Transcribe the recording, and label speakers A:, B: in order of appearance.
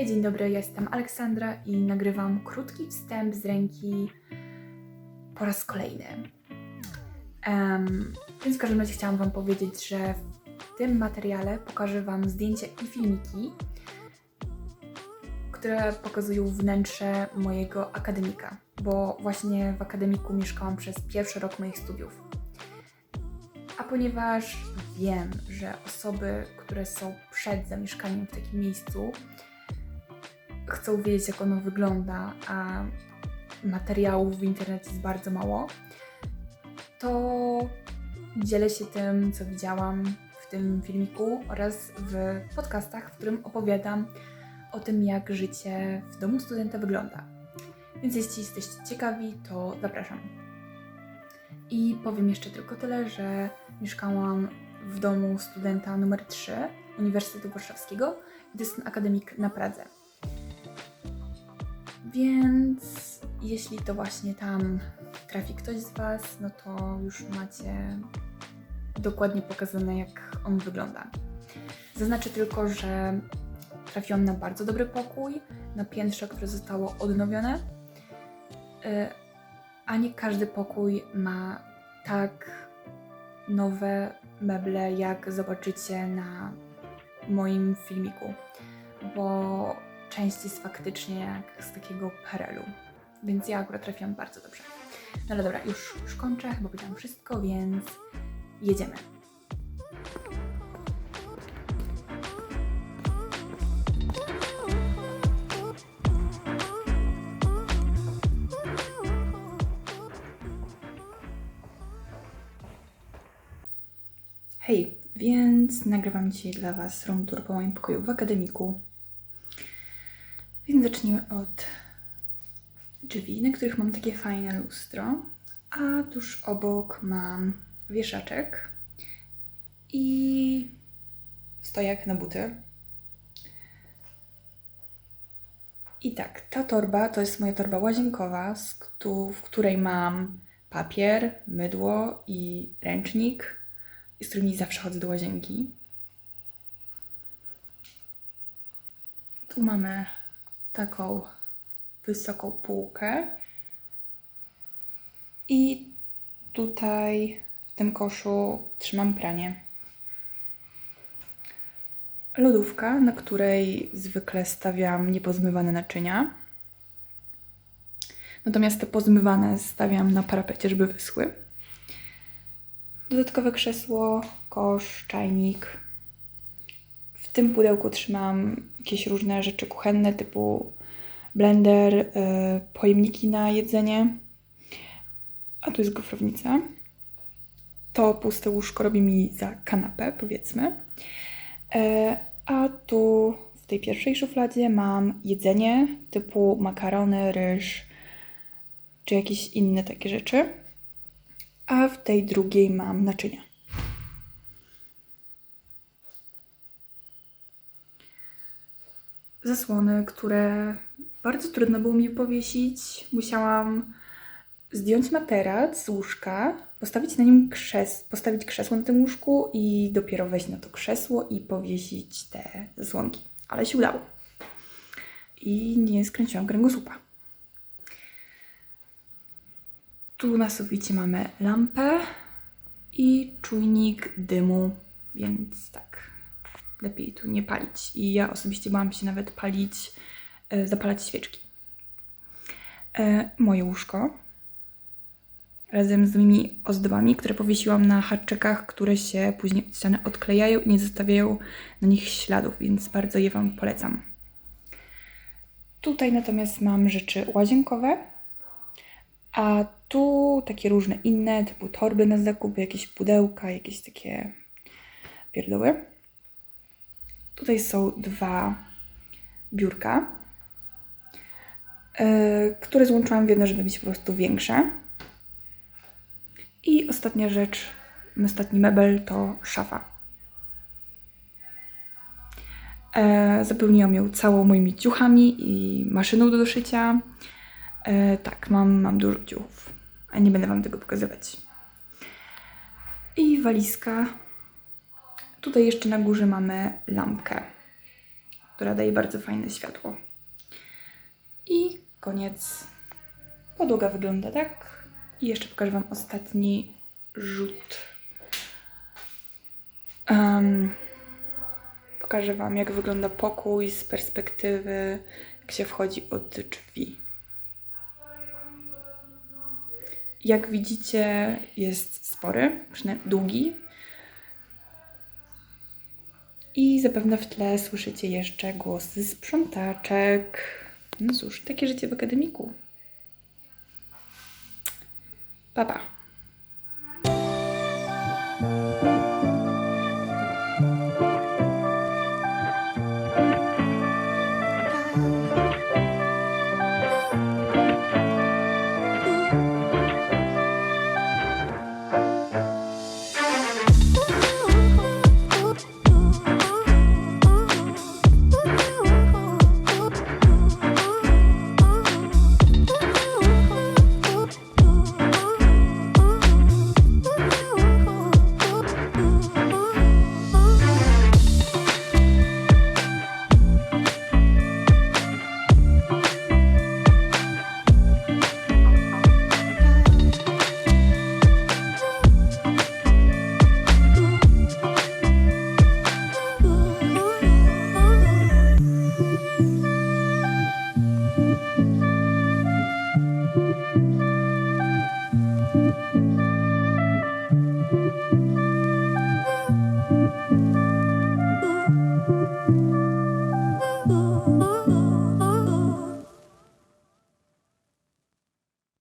A: Hej, dzień dobry, jestem Aleksandra i nagrywam krótki wstęp z ręki po raz kolejny. Em, więc w każdym razie chciałam Wam powiedzieć, że w tym materiale pokażę Wam zdjęcia i filmiki, które pokazują wnętrze mojego akademika, bo właśnie w akademiku mieszkałam przez pierwszy rok moich studiów. A ponieważ wiem, że osoby, które są przed zamieszkaniem w takim miejscu, chcą wiedzieć, jak ono wygląda, a materiałów w internecie jest bardzo mało, to dzielę się tym, co widziałam w tym filmiku oraz w podcastach, w którym opowiadam o tym, jak życie w domu studenta wygląda. Więc jeśli jesteście ciekawi, to zapraszam. I powiem jeszcze tylko tyle, że mieszkałam w domu studenta numer 3 Uniwersytetu Warszawskiego i to jest akademik na Pradze. Więc jeśli to właśnie tam trafi ktoś z Was, no to już macie dokładnie pokazane, jak on wygląda. Zaznaczę tylko, że trafiłam na bardzo dobry pokój, na piętrze, które zostało odnowione, y, a nie każdy pokój ma tak nowe meble, jak zobaczycie na moim filmiku, bo część jest faktycznie jak z takiego perelu, więc ja akurat trafiłam bardzo dobrze. No ale dobra, już, już kończę, chyba powiedziałam wszystko, więc jedziemy. Hej, więc nagrywam dzisiaj dla Was room tour po moim pokoju w akademiku. Więc zacznijmy od drzwi, na których mam takie fajne lustro, a tuż obok mam wieszaczek i stojak na buty. I tak, ta torba to jest moja torba łazienkowa, w której mam papier, mydło i ręcznik, z którymi zawsze chodzę do łazienki. Tu mamy taką wysoką półkę. I tutaj w tym koszu trzymam pranie. Lodówka, na której zwykle stawiam niepozmywane naczynia. Natomiast te pozmywane stawiam na parapecie, żeby wyschły. Dodatkowe krzesło, kosz, czajnik. W tym pudełku trzymam jakieś różne rzeczy kuchenne typu blender, y, pojemniki na jedzenie. A tu jest gofrownica. To puste łóżko robi mi za kanapę, powiedzmy. E, A tu w tej pierwszej szufladzie mam jedzenie typu makarony, ryż czy jakieś inne takie rzeczy. A w tej drugiej mam naczynia. Zasłony, które bardzo trudno było mi powiesić. Musiałam zdjąć materac z łóżka, postawić na nim krzes postawić krzesło na tym łóżku i dopiero wejść na to krzesło i powiesić te zasłonki. Ale się udało. I nie skręciłam kręgosłupa. Tu na suficie mamy lampę i czujnik dymu, więc tak, lepiej tu nie palić. I ja osobiście bałam się nawet palić, e, zapalać świeczki. E, moje łóżko razem z moimi ozdobami, które powiesiłam na haczykach, które się później od ściany odklejają i nie zostawiają na nich śladów, więc bardzo je Wam polecam. Tutaj natomiast mam rzeczy łazienkowe, a tu takie różne inne, typu torby na zakupy, jakieś pudełka, jakieś takie pierdoły. Tutaj są dwa biurka, yy, które złączyłam w jedno, żeby mieć po prostu większe. I ostatnia rzecz, ostatni mebel to szafa. E, zapełniłam ją całą moimi ciuchami i maszyną do doszycia. E, tak, mam, mam dużo ciuchów, a nie będę Wam tego pokazywać. I walizka. Tutaj jeszcze na górze mamy lampkę. która daje bardzo fajne światło. I koniec. Podłoga wygląda tak. I jeszcze pokażę Wam ostatni rzut. Em, pokażę Wam, jak wygląda pokój z perspektywy, jak się wchodzi od drzwi. Jak widzicie, jest spory, przynajmniej długi. I zapewne w tle słyszycie jeszcze głosy sprzątaczek. No cóż, takie życie w akademiku. Pa, pa.